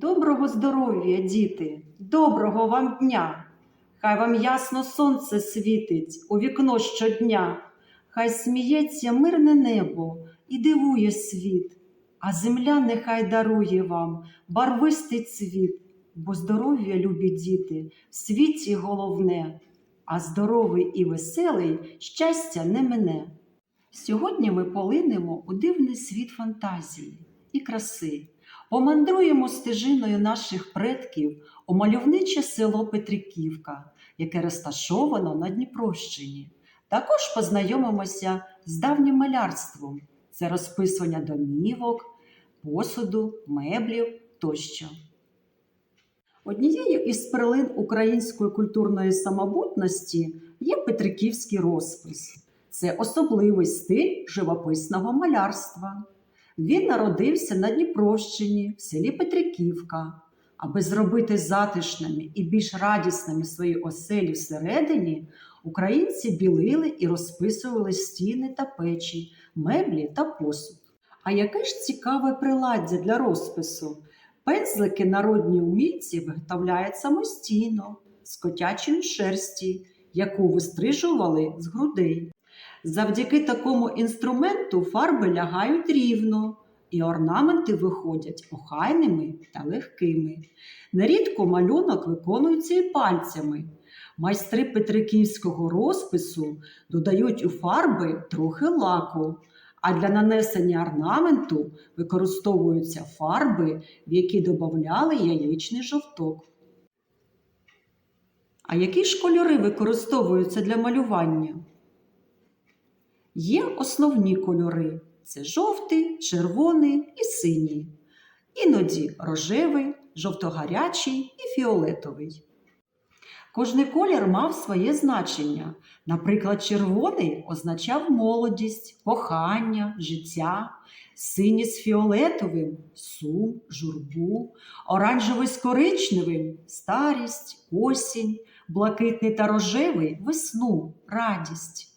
Доброго здоров'я, діти, доброго вам дня! Хай вам ясно сонце світить у вікно щодня, хай сміється мирне небо і дивує світ, а земля нехай дарує вам барвистий цвіт, бо здоров'я, любі діти, в світі головне, а здоровий і веселий щастя не мине. Сьогодні ми полинемо у дивний світ фантазії і краси. Помандруємо стежиною наших предків у мальовниче село Петриківка, яке розташовано на Дніпрощині. Також познайомимося з давнім малярством. Це розписування домівок, посуду, меблів тощо. Однією із перлин української культурної самобутності є Петриківський розпис. Це особливий стиль живописного малярства. Він народився на Дніпрощині в селі Петриківка. Аби зробити затишними і більш радісними свої оселі всередині, українці білили і розписували стіни та печі, меблі та посуд. А яке ж цікаве приладдя для розпису? Пензлики народні умільці виготовляють самостійно з котячої шерсті, яку вистрижували з грудей. Завдяки такому інструменту фарби лягають рівно, і орнаменти виходять охайними та легкими. Нерідко малюнок виконується і пальцями. Майстри петриківського розпису додають у фарби трохи лаку, а для нанесення орнаменту використовуються фарби, в які додавали яєчний жовток. А які ж кольори використовуються для малювання? Є основні кольори це жовтий, червоний і синій, іноді рожевий, жовтогарячий і фіолетовий. Кожний колір мав своє значення. Наприклад, червоний означав молодість, кохання, життя, синій з фіолетовим сум, журбу, оранжевий з коричневим старість, осінь, блакитний та рожевий весну, радість.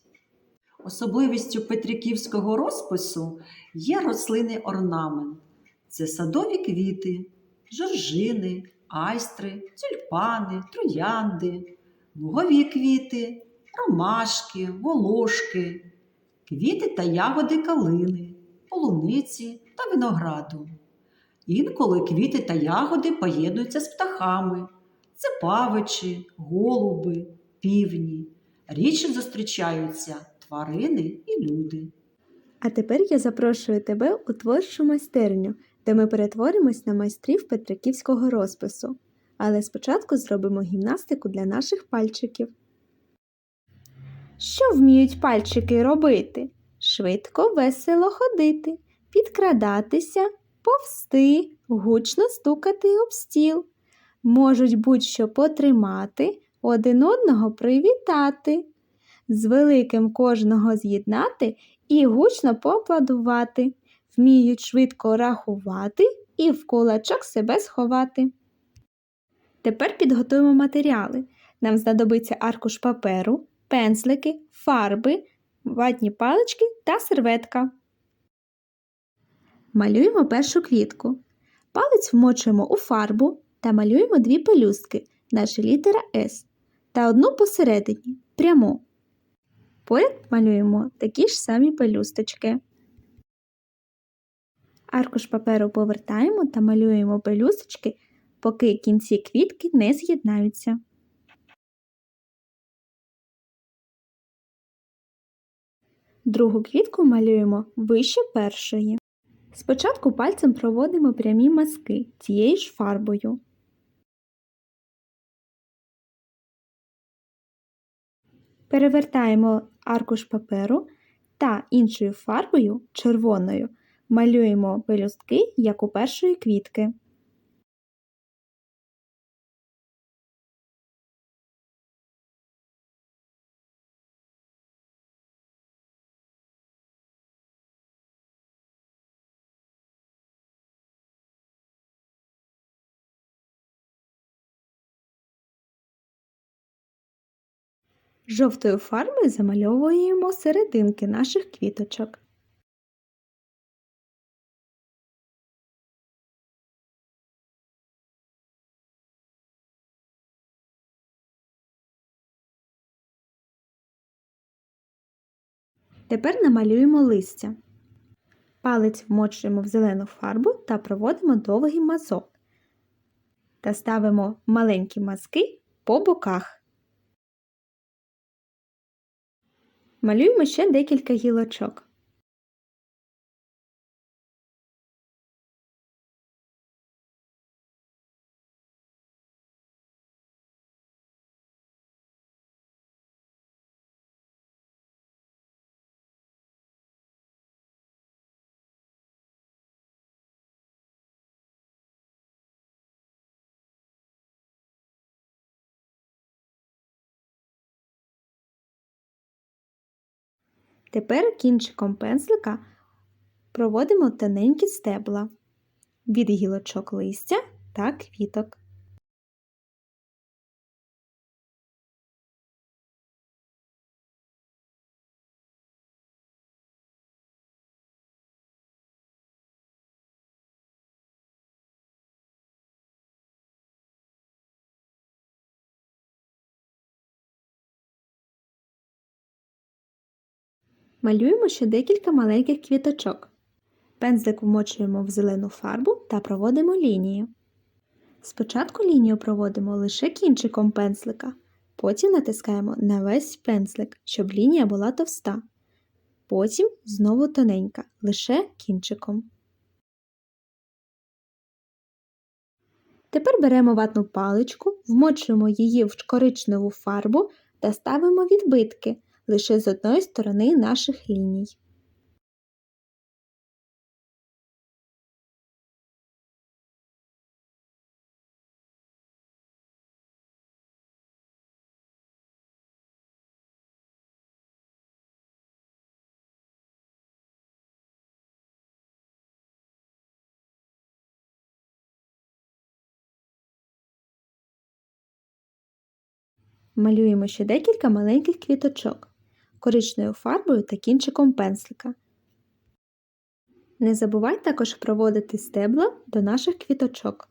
Особливістю петриківського розпису є рослинний орнамент. Це садові квіти, жоржини, айстри, тюльпани, троянди, лугові квіти, ромашки, волошки, квіти та ягоди калини, полуниці та винограду. Інколи квіти та ягоди поєднуються з птахами. Це павичі, голуби, півні. Рідше зустрічаються тварини і люди. А тепер я запрошую тебе у творчу майстерню, де ми перетворимось на майстрів петриківського розпису. Але спочатку зробимо гімнастику для наших пальчиків. Що вміють пальчики робити? Швидко, весело ходити, підкрадатися, повсти, гучно стукати об стіл. Можуть будь-що потримати, один одного привітати, з великим кожного з'єднати і гучно поаплодувати, вміють швидко рахувати і в кулачок себе сховати. Тепер підготуємо матеріали. Нам знадобиться аркуш паперу, пензлики, фарби, ватні палички та серветка. Малюємо першу квітку. Палець вмочуємо у фарбу та малюємо дві пелюстки, наша літера С, та одну посередині пряму. Поряд малюємо такі ж самі пелюсточки. Аркуш паперу повертаємо та малюємо пелюсточки, поки кінці квітки не з'єднаються. Другу квітку малюємо вище першої. Спочатку пальцем проводимо прямі мазки цією ж фарбою. Перевертаємо аркуш паперу та іншою фарбою червоною малюємо пелюстки, як у першої квітки. Жовтою фарбою замальовуємо серединки наших квіточок. Тепер намалюємо листя. Палець вмочуємо в зелену фарбу та проводимо довгий мазок та ставимо маленькі мазки по боках. Малюємо ще декілька гілочок. Тепер кінчиком пензлика проводимо тоненькі стебла від гілочок листя та квіток. Малюємо ще декілька маленьких квіточок. Пензлик вмочуємо в зелену фарбу та проводимо лінію. Спочатку лінію проводимо лише кінчиком пензлика, потім натискаємо на весь пензлик, щоб лінія була товста. Потім знову тоненька, лише кінчиком. Тепер беремо ватну паличку, вмочуємо її в коричневу фарбу та ставимо відбитки лише з одної сторони наших ліній. Малюємо ще декілька маленьких квіточок коричневою фарбою та кінчиком пензлика. Не забувай також проводити стебла до наших квіточок.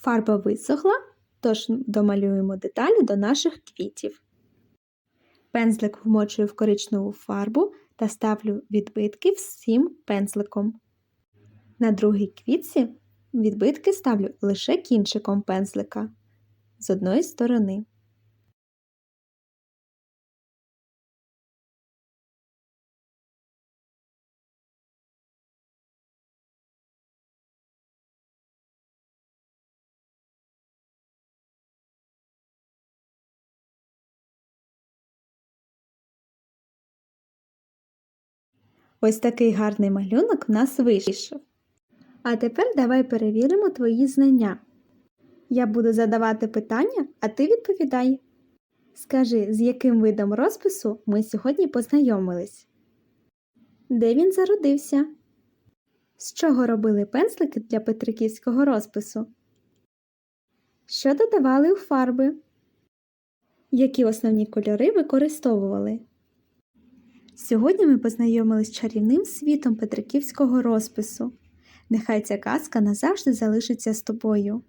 Фарба висохла, тож домалюємо деталі до наших квітів. Пензлик вмочую в коричневу фарбу та ставлю відбитки всім пензликом. На другій квітці відбитки ставлю лише кінчиком пензлика з одної сторони. Ось такий гарний малюнок в нас вийшов. А тепер давай перевіримо твої знання. Я буду задавати питання, а ти відповідай. Скажи, з яким видом розпису ми сьогодні познайомились? Де він зародився? З чого робили пензлики для петриківського розпису? Що додавали у фарби? Які основні кольори використовували? Сьогодні ми познайомились з чарівним світом петриківського розпису. Нехай ця казка назавжди залишиться з тобою.